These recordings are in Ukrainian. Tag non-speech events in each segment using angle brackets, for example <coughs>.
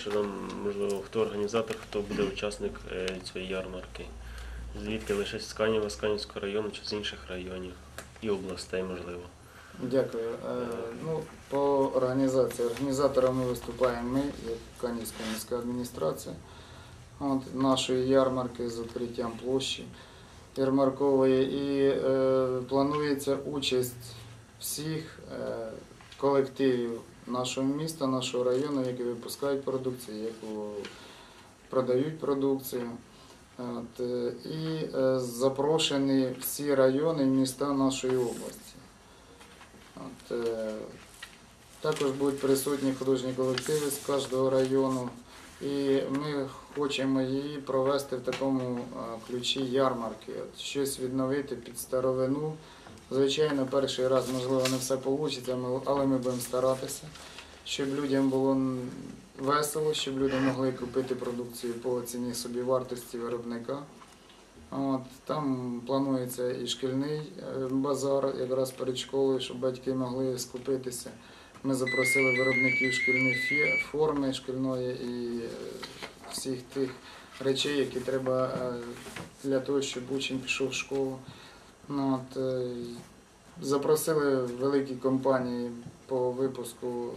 Що нам, можливо, хто організатор, хто буде учасник е, цієї ярмарки? Звідки лише з Канєва, з Канівського району чи з інших районів і областей, можливо. Дякую. Е, Ну, по організації. Організаторами виступаємо ми, як Канівська міська адміністрація. От, нашої ярмарки з відкриттям площі ярмаркової. І е, планується участь всіх е, колективів нашого міста, нашого району, які випускають продукцію, яку продають продукцію. От, е, і е, запрошені всі райони і міста нашої області. От, е, також будуть присутні художні колективи з кожного району. І ми хочемо її провести в такому ключі ярмарки, от, щось відновити під старовину. Звичайно, перший раз, можливо, не все вийде, але ми будемо старатися, щоб людям було весело, щоб люди могли купити продукцію по ціні собівартості виробника. От, там планується і шкільний е, базар якраз перед школою, щоб батьки могли скупитися. Ми запросили виробників шкільної форми шкільної і е, всіх тих речей, які треба е, для того, щоб учень пішов в школу. Ну, от, е, запросили великі компанії по випуску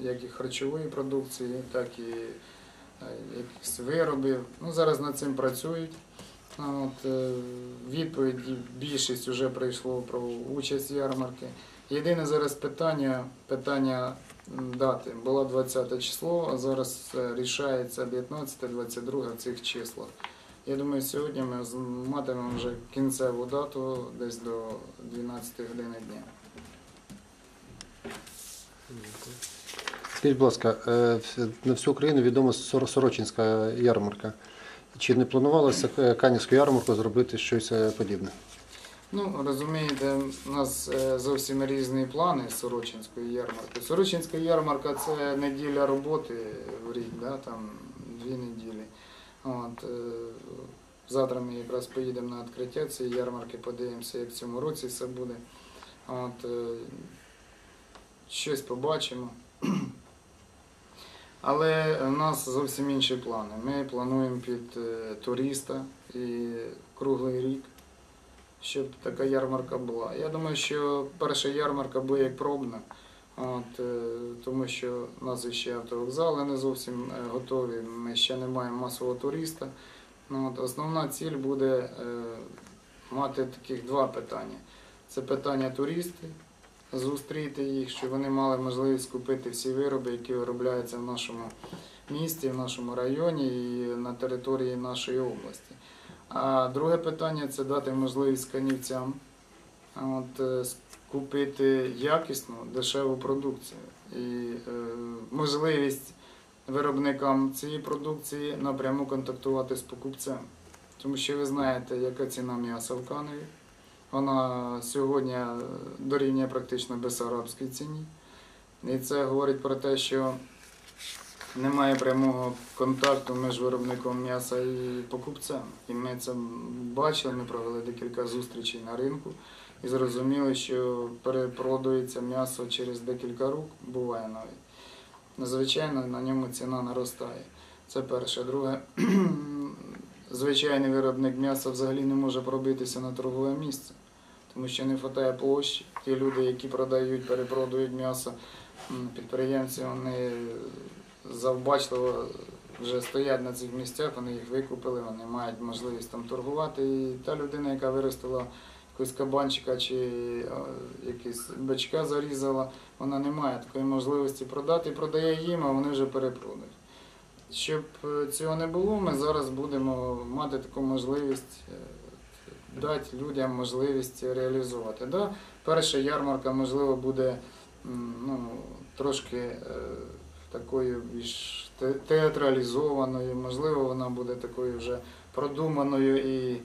як і харчової продукції, так і е, якихось виробів. Ну, зараз над цим працюють. Ну, От, е, відповіді більшість вже прийшло про участь ярмарки. Єдине зараз питання, питання дати. Було 20 число, а зараз рішається 19-22 в цих числах. Я думаю, сьогодні ми матимемо вже кінцеву дату десь до 12 години дня. Скажіть, будь ласка, е, на всю Україну відома Сорочинська ярмарка. Чи не планувалося е, Канівську ярмарку зробити щось е, подібне? Ну, розумієте, у нас зовсім різні плани з Сорочинської ярмарки. Сорочинська ярмарка це неділя роботи в рік, да, там дві неділі. От, е, завтра ми якраз поїдемо на відкриття цієї ярмарки, подивимося, як в цьому році все буде. От, е, щось побачимо. <clears throat> Але в нас зовсім інші плани. Ми плануємо під е, туриста і круглий рік щоб така ярмарка була. Я думаю, що перша ярмарка буде як пробна, от, е, тому що у нас ще автовокзали не зовсім е, готові, ми ще не маємо масового туриста. Ну, от, основна ціль буде е, мати таких два питання. Це питання туристи, зустріти їх, щоб вони мали можливість купити всі вироби, які виробляються в нашому місті, в нашому районі і на території нашої області. А друге питання це дати можливість канівцям от, купити якісну, дешеву продукцію. І е, можливість виробникам цієї продукції напряму контактувати з покупцем. Тому що ви знаєте, яка ціна м'яса в Каневі. Вона сьогодні е, дорівнює практично безарабській ціні. І це говорить про те, що немає прямого контакту між виробником м'яса і покупцем. І ми це бачили, ми провели декілька зустрічей на ринку і зрозуміли, що перепродується м'ясо через декілька рук, буває навіть. Звичайно, на ньому ціна наростає. Це перше. Друге, <clears throat> звичайний виробник м'яса взагалі не може пробитися на торгове місце, тому що не вистачає площі. Ті люди, які продають, перепродають м'ясо, підприємці, вони завбачливо вже стоять на цих місцях, вони їх викупили, вони мають можливість там торгувати. І та людина, яка виростила якогось кабанчика чи якийсь бичка зарізала, вона не має такої можливості продати, продає їм, а вони вже перепродають. Щоб е, цього не було, ми зараз будемо мати таку можливість е, дати людям можливість реалізувати. Да? Перша ярмарка, можливо, буде ну, трошки е, такою більш театралізованою, можливо, вона буде такою вже продуманою і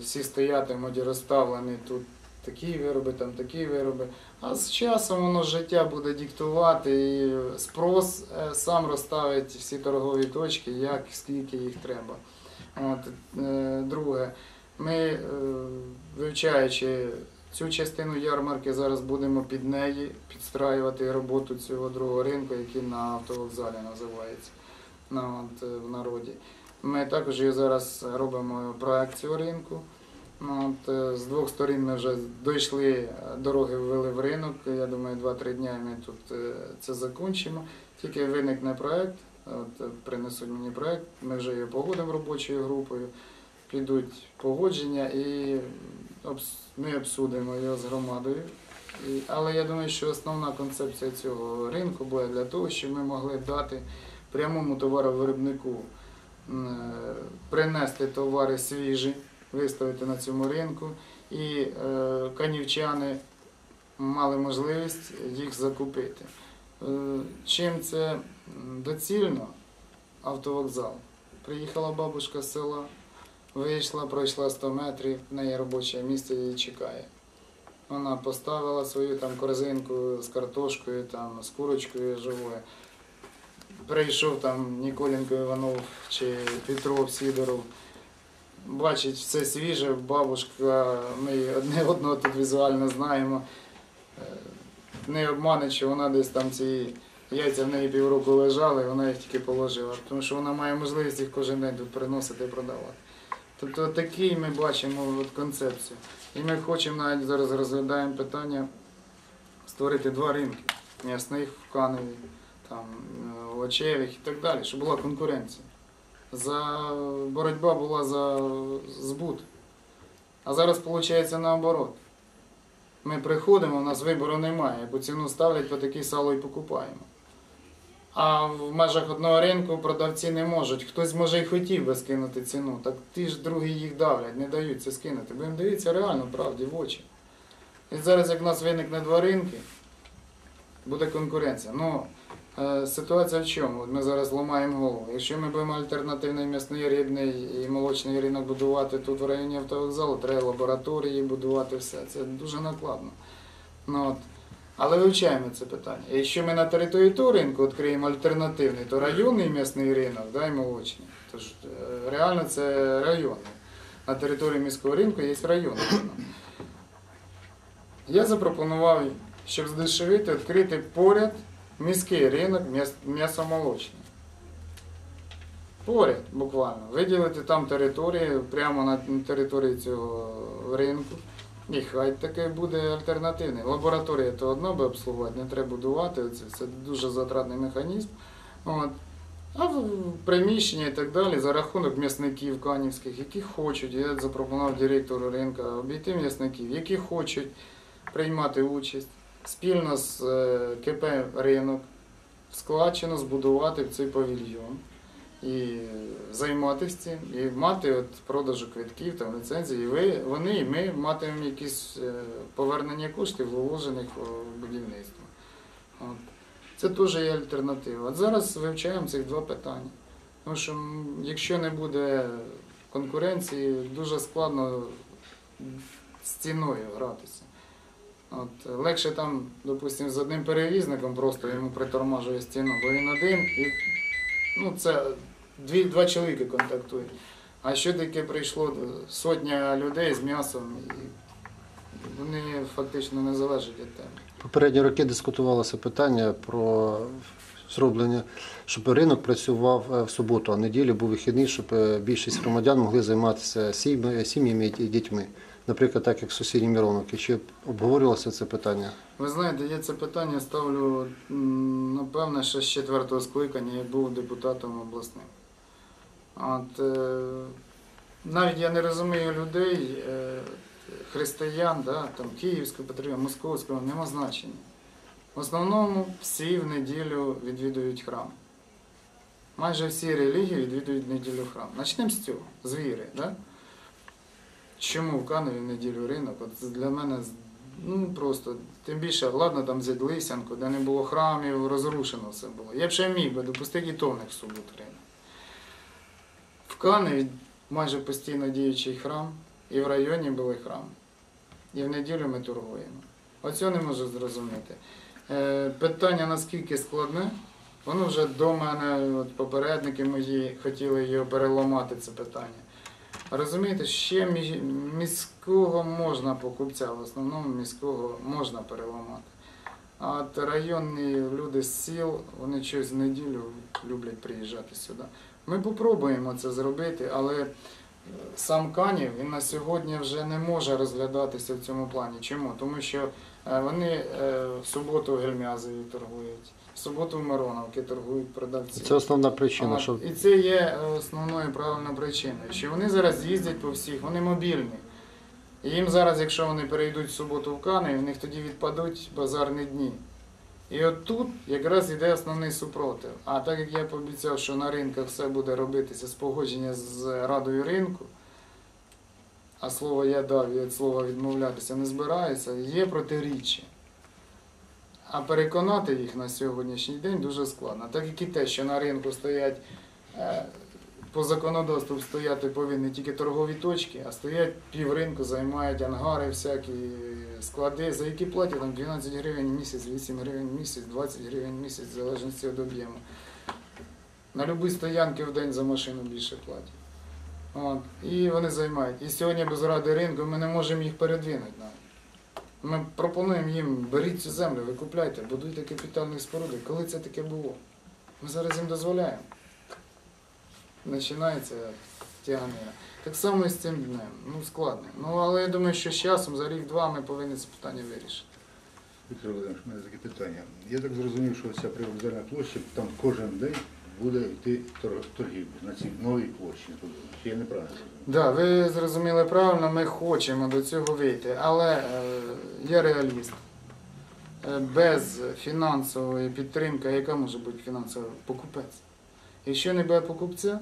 всі стоятимуть розставлені тут такі вироби, там такі вироби. А з часом воно життя буде диктувати і спрос е, сам розставить всі торгові точки, як, скільки їх треба. От, е, друге, ми, е, вивчаючи цю частину ярмарки, зараз будемо під неї підстраювати роботу цього другого ринку, який на автовокзалі називається. ну, от, в народі. Ми також і зараз робимо проекцію ринку. Ну, От, е, з двох сторін ми вже дійшли, е, дороги ввели в ринок. Я думаю, 2-3 дні ми тут е, це закінчимо. Тільки виникне проект, от, принесуть мені проект, ми вже його погодимо робочою групою, підуть погодження і ми обсудимо його з громадою. І, але я думаю, що основна концепція цього ринку буде для того, щоб ми могли дати прямому товаровиробнику принести товари свіжі, виставити на цьому ринку, і е, канівчани мали можливість їх закупити. Е, Чим це доцільно? Автовокзал. Приїхала бабушка з села, вийшла, пройшла 100 метрів, в неї робоче місце її чекає. Вона поставила свою там корзинку з картошкою, там, з курочкою живою. Прийшов там Ніколенко Іванов чи Петров Сідоров. Бачить все свіже, бабушка, ми одне одного тут візуально знаємо. Е, Не обмануть, що вона десь там ці яйця в неї півроку лежали, вона їх тільки положила. Тому що вона має можливість їх кожен день тут приносити і продавати. Тобто такий ми бачимо от концепцію. І ми хочемо навіть зараз розглядаємо питання створити два ринки м'ясних в Каневі, там, е, і так далі, щоб була конкуренція. За боротьба була за збут. А зараз виходить наоборот. Ми приходимо, у нас вибору немає, яку ціну ставлять, по такій сало і покупаємо. А в межах одного ринку продавці не можуть. Хтось може і хотів би скинути ціну, так ті ж другі їх давлять, не дають це скинути. Будемо дивитися реально, правді, в очі. І зараз, як в нас виникне два ринки, буде конкуренція. Ну, ситуація в чому? Ми зараз ламаємо голову. Якщо ми будемо альтернативний м'ясний, рибний і молочний ринок будувати тут в районі автовокзалу, треба лабораторії будувати все. Це дуже накладно. Ну, от. Але вивчаємо це питання. І Якщо ми на території того ринку відкриємо альтернативний, то районний м'ясний ринок, да, і молочний. Тож е, реально це районний. На території міського ринку є районний. Я запропонував, щоб здешевити, відкрити поряд міський ринок м'яс- м'ясомолочний. Поряд буквально. Виділити там територію, прямо на території цього ринку. І хай таке буде альтернативний. Лабораторія то одно би обслуговувати, не треба будувати. Це, дуже затратний механізм. От. А в приміщення і так далі за рахунок м'ясників канівських, які хочуть, я запропонував директору ринку обійти м'ясників, які хочуть приймати участь спільно з е, КП ринок в складчину збудувати цей павільйон і займатися цим, і мати от продажу квитків, там, ліцензії. І ви, вони і ми матимемо якісь е, повернення коштів, вложених в будівництво. От. Це теж є альтернатива. От зараз вивчаємо цих два питання. Тому що якщо не буде конкуренції, дуже складно з ціною гратися. От, легше там, допустимо, з одним перевізником просто йому притормажує стіну, бо він один і ну, це дві, два чоловіки контактують. А що таке прийшло сотня людей з м'ясом, вони фактично не залежать від тебе. Попередні роки дискутувалося питання про зроблення, щоб ринок працював е, в суботу, а неділю був вихідний, щоб е, більшість громадян могли займатися сім'ями і дітьми. Наприклад, так як в сусідній Мироновці. Чи обговорювалося це питання? Ви знаєте, я це питання ставлю, напевне, ще з четвертого скликання, я був депутатом обласним. От, е, навіть я не розумію людей, е, християн, да, там, київського патріоту, московського, нема значення. В основному всі в неділю відвідують храм. Майже всі релігії відвідують неділю храм. Начнемо з цього, з віри. Да? Чому в Каневі в неділю ринок? От для мене ну просто тим більше, ладно, там взяти Лисянку, де не було храмів, розрушено все було. Я б ще міг би допустити і то в суботу ринок. В Каневі майже постійно діючий храм, і в районі були храм. І в неділю ми торгуємо. Оцього не можу зрозуміти. Е, питання наскільки складне, воно вже до мене, от попередники мої хотіли його переламати, це питання. Розумієте, ще мі- міського можна покупця, в основному міського можна переламати. А от районні люди з сіл, вони щось в неділю люблять приїжджати сюди. Ми попробуємо це зробити, але е, сам Канів він на сьогодні вже не може розглядатися в цьому плані. Чому? Тому що е, вони е, в суботу Гельмязові торгують, в суботу в Мироновки торгують продавці. Це основна причина, От, що І це є е, основною правильною причиною, що вони зараз їздять по всіх, вони мобільні. І їм зараз, якщо вони перейдуть в суботу в Кани, в них тоді відпадуть базарні дні. І от тут якраз йде основний супротив. А так як я пообіцяв, що на ринках все буде робитися з погодження з радою ринку, а слово я дав і від слова відмовлятися не збираюся, є протиріччя. А переконати їх на сьогоднішній день дуже складно. Так як і те, що на ринку стоять е, по законодавству стояти повинні тільки торгові точки, а стоять півринку, займають ангари, всякі склади, за які платять там 12 гривень місяць, 8 гривень місяць, 20 гривень місяць, в залежності від об'єму. На любі стоянки в день за машину більше платять. От. І вони займають. І сьогодні без ради ринку ми не можемо їх передвинути навіть. Ми пропонуємо їм, беріть цю землю, викупляйте, будуйте капітальні споруди. Коли це таке було? Ми зараз їм дозволяємо. Починається тяганина. Так само і з цим днем. Ну, складно. Ну, але я думаю, що з часом, за рік-два, ми повинні це питання вирішити. Віктор Володимирович, у мене таке питання. Я так зрозумів, що ця привокзальна площа, там кожен день буде йти тор- торгівля на цій новій площі. Чи я неправильно? Да, ви зрозуміли правильно, ми хочемо до цього вийти, але е, я реаліст. Е, Без фінансової підтримки, яка може бути фінансова покупець? Якщо не буде покупця,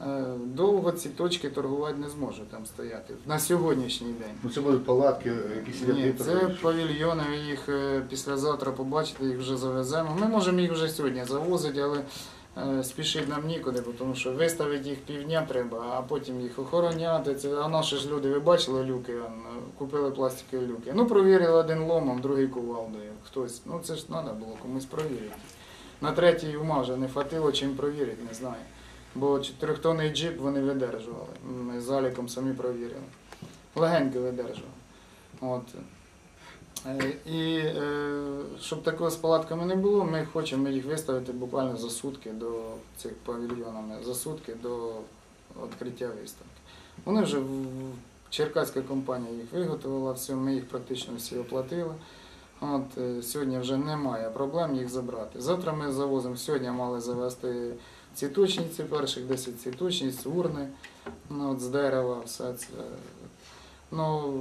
е, довго ці точки торгувати не зможуть там стояти на сьогоднішній день. Ну це будуть палатки, якісь Ні, ряди це торгівлі. павільйони, ви їх е, післязавтра побачите, їх вже завеземо. Ми можемо їх вже сьогодні завозити, але спішити нам нікуди, тому що виставити їх півдня треба, а потім їх охороняти. Це, а наші ж люди, ви бачили люки, е, купили пластикові люки. Ну, провірили один ломом, другий кувалдою. Хтось. Ну це ж треба було комусь провірити. На третій ума вже не хватило чим провірити, не знаю. Бо чотирьохтонний джип вони видержували. Ми з заліком самі провірили. Легенько видержували. От. Е, І е, щоб такого з палатками не було, ми хочемо їх виставити буквально за сутки до цих павільйонами, за сутки до відкриття виставки. Вони вже Черкаська компанія їх виготовила, все, ми їх практично всі оплатили. От, е, сьогодні вже немає проблем їх забрати. Завтра ми завозимо, сьогодні мали завести цвіточниці, перших 10 цвіточниць, урни ну, от, з дерева, все це. Ну,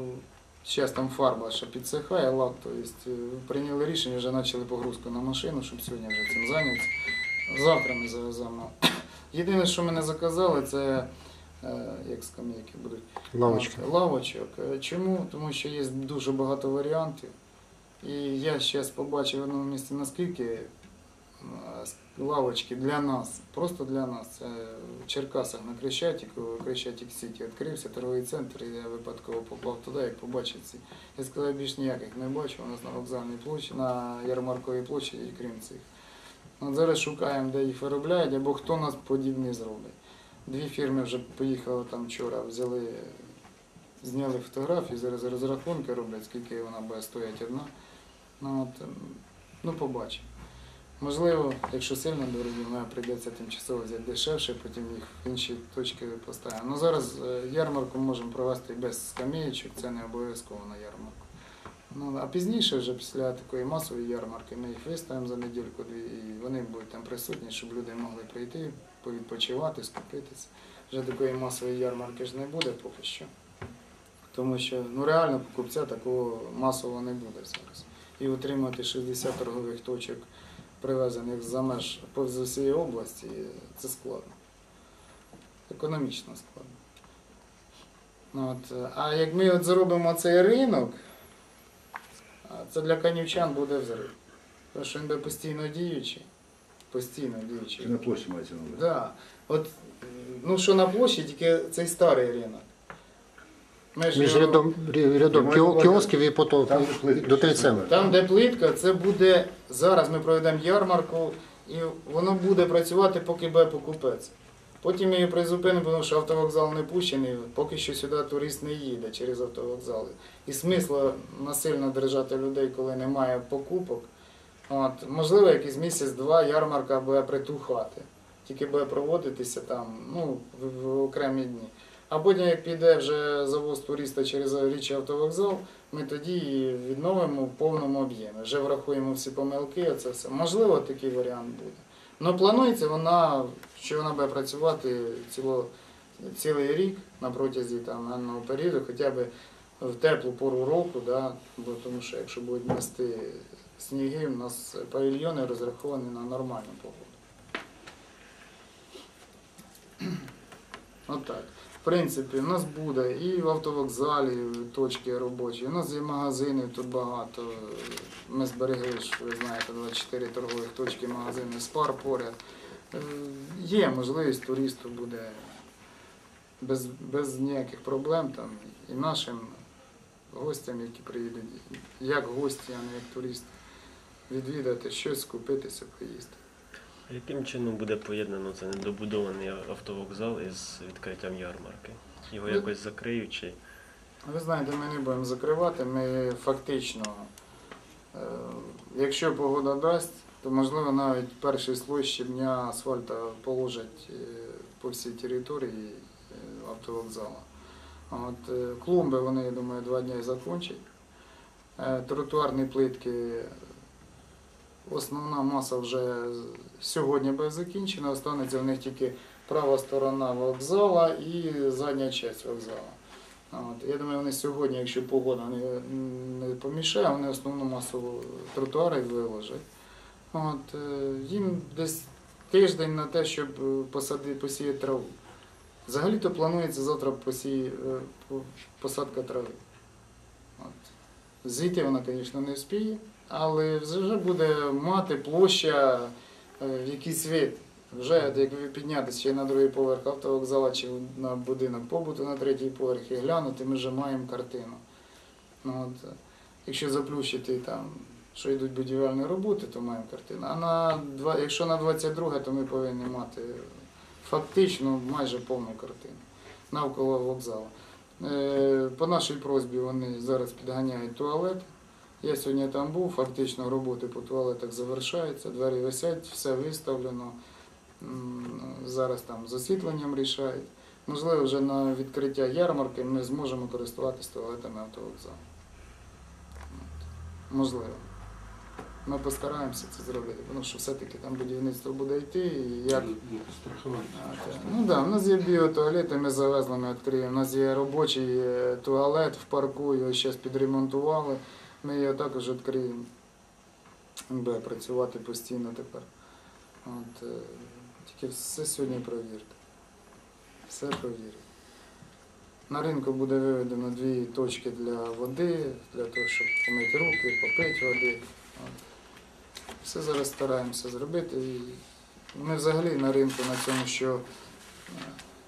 Зараз там фарба ще підсихає, лак, то есть, е, прийняли рішення, вже почали погрузку на машину, щоб сьогодні вже цим зайнятися. Завтра ми завеземо. <coughs> Єдине, що ми не заказали, це е, як скам'яки будуть. лавочки. Лавочок. Е, Чому? Тому що є дуже багато варіантів. І я зараз побачив в одному місці, наскільки лавочки для нас, просто для нас. Це в Черкасах на Крещатику, Крещатик Сіті відкрився торговий центр, і я випадково попав туди, як побачив ці. Я сказав, більш ніяких не бачу, у нас на вокзальній площі, на ярмарковій площі, і крім цих. От зараз шукаємо, де їх виробляють, або хто нас подібні зробить. Дві фірми вже поїхали там вчора, взяли, зняли фотографії, зараз розрахунки роблять, скільки вона буде стояти одна. Ну, от, ем, ну побачимо. Можливо, якщо сильно дорогі, ми прийдеться тимчасово взяти дешевше, потім їх в інші точки поставимо. Ну зараз е, ярмарку можемо провести без скамеєчок, це не обов'язково на ярмарку. Ну, а пізніше, вже після такої масової ярмарки, ми їх виставимо за недільку-дві, і вони будуть там присутні, щоб люди могли прийти, повідпочивати, скупитися. Вже такої масової ярмарки ж не буде поки що. Тому що ну, реально покупця такого масового не буде зараз. І утримати 60 торгових точок, привезених за меж повз усієї області, це складно. Економічно складно. Ну, От, а як ми от зробимо цей ринок, це для канівчан буде взрив. Тому що він буде постійно діючий. Постійно діючий. Чи на площі мається на увазі? Да. От, е, ну що на площі, тільки цей старий ринок. Між рядом, рядом кіо- кіосків і потім там, до центр. Там, де плитка, це буде. Зараз ми проведемо ярмарку, і воно буде працювати, поки буде покупець. Потім ми її призупинимо, тому що автовокзал не пущений, поки що сюди турист не їде через автовокзали. І смисла насильно держати людей, коли немає покупок, От, можливо, якийсь місяць-два ярмарка буде притухати. Тільки буде проводитися там ну, в, в окремі дні. А потім, як піде вже завоз туриста через річий автовокзал, ми тоді відновимо в повному об'ємі. Вже врахуємо всі помилки, оце все. Можливо, такий варіант буде. Ну, планується вона, що вона буде працювати ціло, цілий рік на протязі там, даного періоду, хоча б в теплу пору року, да, бо тому що якщо будуть нести сніги, у нас павільйони розраховані на нормальну погоду. Отак. В принципі, у нас буде і в автовокзалі точки робочі, у нас є магазини тут багато. Ми зберегли, ж, ви знаєте, 24 торгових точки, магазини, спар поряд. Е, Є можливість туристу буде без, без ніяких проблем там і нашим гостям, які приїдуть, як гості, а не як туристи, відвідати щось, купитися, поїсти. А яким чином буде поєднано це недобудований автовокзал із відкриттям ярмарки? Його Ну, якось закриють чи Ви знаєте, ми не будемо закривати. Ми фактично, е, якщо погода дасть, то можливо навіть перший слой щебня асфальта положать е, по всій території е, автовокзалу. От, е, клумби вони, я думаю, два дні закінчать. Е, Тротуарні плитки, основна маса вже сьогодні буде закінчена, останеться в них тільки права сторона вокзала і задня частина вокзалу. От, я думаю, вони сьогодні, якщо погода не, не помішає, вони основну масу тротуари виложать. От, е, їм десь тиждень на те, щоб е, посади, посіяти траву. Взагалі-то планується завтра посі, е, посадка трави. От. Зійти вона, звісно, не вспіє, але вже буде мати площа е, в якийсь вид. Вже як піднятися ще на другий поверх автовокзала чи на будинок побуту на третій поверх і глянути, ми вже маємо картину. Ну, от, якщо заплющити там, що йдуть будівельні роботи, то маємо картину. А на якщо на 22, то ми повинні мати фактично майже повну картину навколо вокзалу. Е, По нашій просьбі вони зараз підганяють туалет. Я сьогодні там був, фактично роботи по туалетах завершаються, двері висять, все виставлено. Зараз там з освітленням рішають. Можливо, вже на відкриття ярмарки ми зможемо користуватися туалетами автовокзалу. Можливо. Ми постараємося це зробити, тому що все-таки там будівництво буде йти. І як... Ну так, да, у нас є біотуалети, ми завезли, ми відкриємо. У нас є робочий е, туалет в парку, його зараз підремонтували. Ми його також відкриємо. Буде працювати постійно тепер. От, е, тільки все сьогодні провірте. Все провірте. На ринку буде виведено дві точки для води, для того, щоб помити руки, попити води. От. Все зараз стараємося зробити. І ми взагалі на ринку на цьому, що е,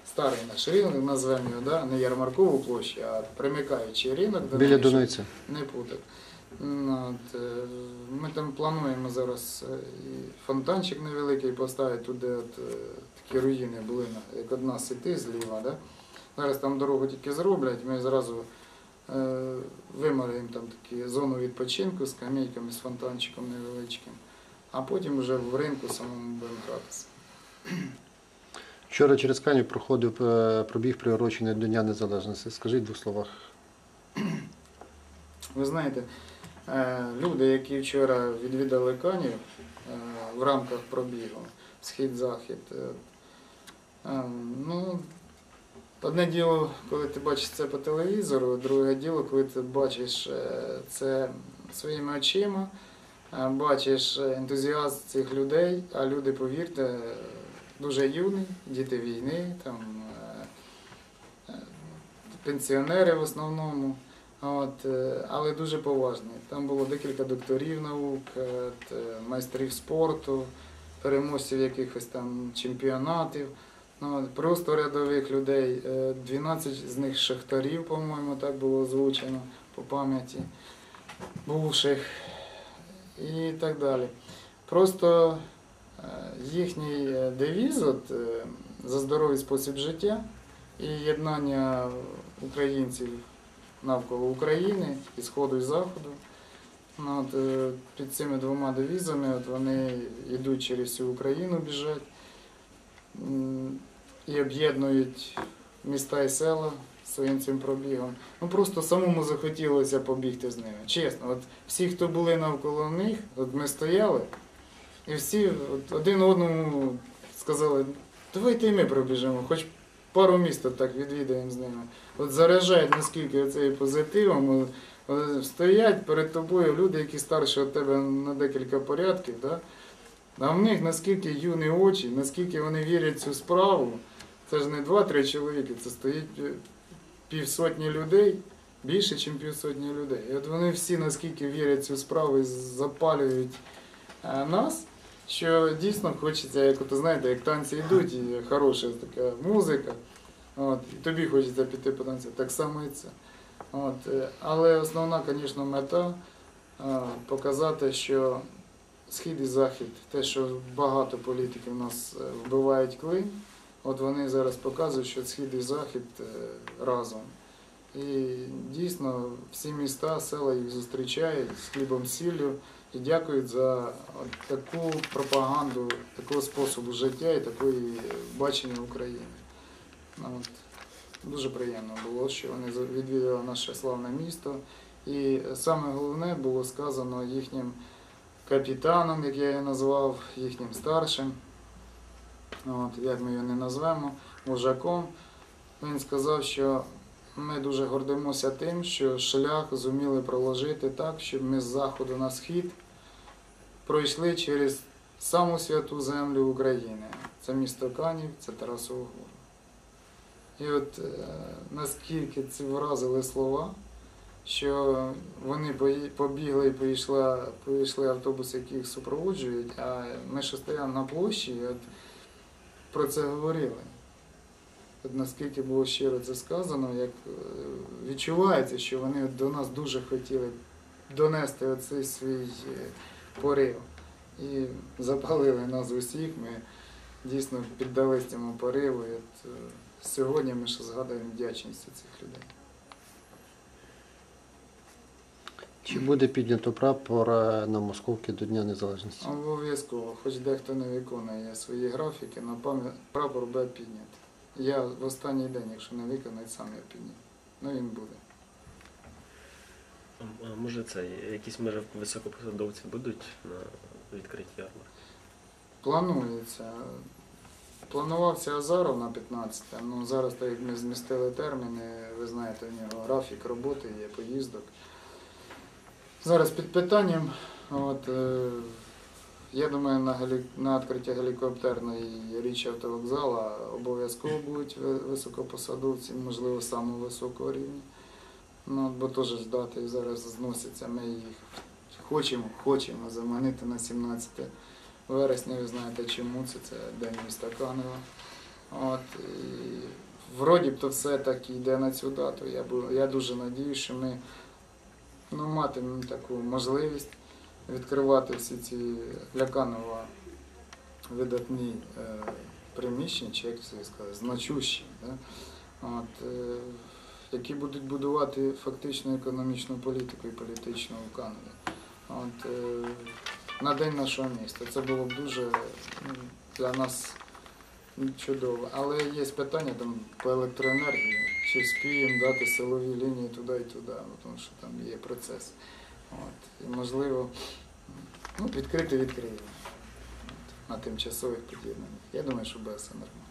старий наш ринок, назвемо його, да? не ярмаркову площу, а примикаючий ринок. Біля Донеця. не путати. От, е, ми там плануємо зараз е, і фонтанчик невеликий поставити туди, от, е, такі руїни були, як одна сіти зліва. Да? Зараз там дорогу тільки зроблять, ми зразу е, вималюємо там такі зону відпочинку з камійками, з фонтанчиком невеличким, а потім вже в ринку самому будемо гратися. Вчора через Канів проходив пробіг приурочений до Дня Незалежності. Скажіть в двох словах. Ви знаєте, люди, які вчора відвідали Канів е, в рамках пробігу схід-захід, е, е, ну, одне діло, коли ти бачиш це по телевізору, друге діло, коли ти бачиш е, це своїми очима, е, бачиш ентузіазм цих людей, а люди, повірте, е, дуже юні, діти війни, там, е, е, пенсіонери в основному. От, е, але дуже поважні. Там було декілька докторів наук, е, е, майстрів спорту, переможців якихось там чемпіонатів. Ну, просто рядових людей. Е, 12 з них шахтарів, по-моєму, так було озвучено по пам'яті, бувших і так далі. Просто е, їхній е, девіз от, е, за здоровий спосіб життя і єднання українців навколо України, і Сходу і Заходу. Ну, от, е, під цими двома девізами от вони йдуть через всю Україну, біжать і об'єднують міста і села своїм цим пробігом. Ну просто самому захотілося побігти з ними. Чесно, от всі, хто були навколо них, от ми стояли, і всі от, один одному сказали, давайте і ми пробіжимо, хоч пару міст так відвідаємо з ними. От заряджають наскільки цей позитивом. Стоять перед тобою люди, які старші від тебе на декілька порядків, да? а в них наскільки юні очі, наскільки вони вірять в цю справу, це ж не два-три чоловіки, це стоїть півсотні людей, більше, ніж півсотні людей. І от вони всі наскільки вірять в цю справу і запалюють е, нас, що дійсно хочеться, як от, знаєте, як танці йдуть, і хороша така музика, от, і тобі хочеться піти потанцювати, так само і це. От, е, але основна, звісно, мета е, показати, що схід і захід, те, що багато політиків нас е, вбивають клин, от вони зараз показують, що схід і захід разом. І дійсно всі міста, села їх зустрічають з хлібом сіллю і дякують за таку пропаганду, такого способу життя і такої бачення України. Ну, От. Дуже приємно було, що вони відвідали наше славне місто. І саме головне було сказано їхнім капітаном, як я його назвав, їхнім старшим, от, як ми його не назвемо, вожаком. Він сказав, що ми дуже гордимося тим, що шлях зуміли проложити так, щоб ми з заходу на схід пройшли через саму святу землю України. Це місто Канів, це Тарасово. І от е, наскільки ці вразили слова, що вони побігли і поїшли, поїшли автобуси, які їх супроводжують, а ми що стояли на площі, і от про це говорили. От наскільки було щиро це сказано, як е, відчувається, що вони до нас дуже хотіли донести оцей свій е, порив. І запалили нас усіх, ми дійсно піддались цьому пориву. От, Сьогодні ми ще згадуємо вдячність цих людей. Чи буде піднято прапор е, на Московці до Дня Незалежності? Обов'язково, хоч дехто не виконує свої графіки, на пам'ять прапор буде піднятий. Я в останній день, якщо не виконаю, сам я підніму. Ну він буде. А а може це, якісь може високопосадовці будуть на відкритті ярмарки? Планується. Планувався Азаров на 15, ну зараз, так як ми змістили терміни, ви знаєте, у нього графік роботи є, поїздок. Зараз під питанням. От, е, я думаю, на, гелі... на відкриття гелікоптерної річі автовокзала обов'язково будуть високопосадовці, можливо, самого високого рівня. Ну, бо теж дати зараз зносяться. Ми їх хочемо, хочемо заманити на 17 вересня, ви знаєте чому це, це День міста Канева. От, і вроді б то все так і йде на цю дату. Я, я дуже надіюся, що ми ну, матимемо таку можливість відкривати всі ці для Канева видатні е, приміщення, чи як це сказати, значущі, да? От, е, які будуть будувати фактично економічну політику і політичну в Каневі. От, е, на день нашого міста. Це було б дуже для нас чудово. Але є питання там по електроенергії, чи спіємо дати силові лінії туди і туди, ну, тому що там є процес. От. І можливо, ну, відкрити відкриємо на тимчасових під'єднаннях. Я думаю, що буде все нормально.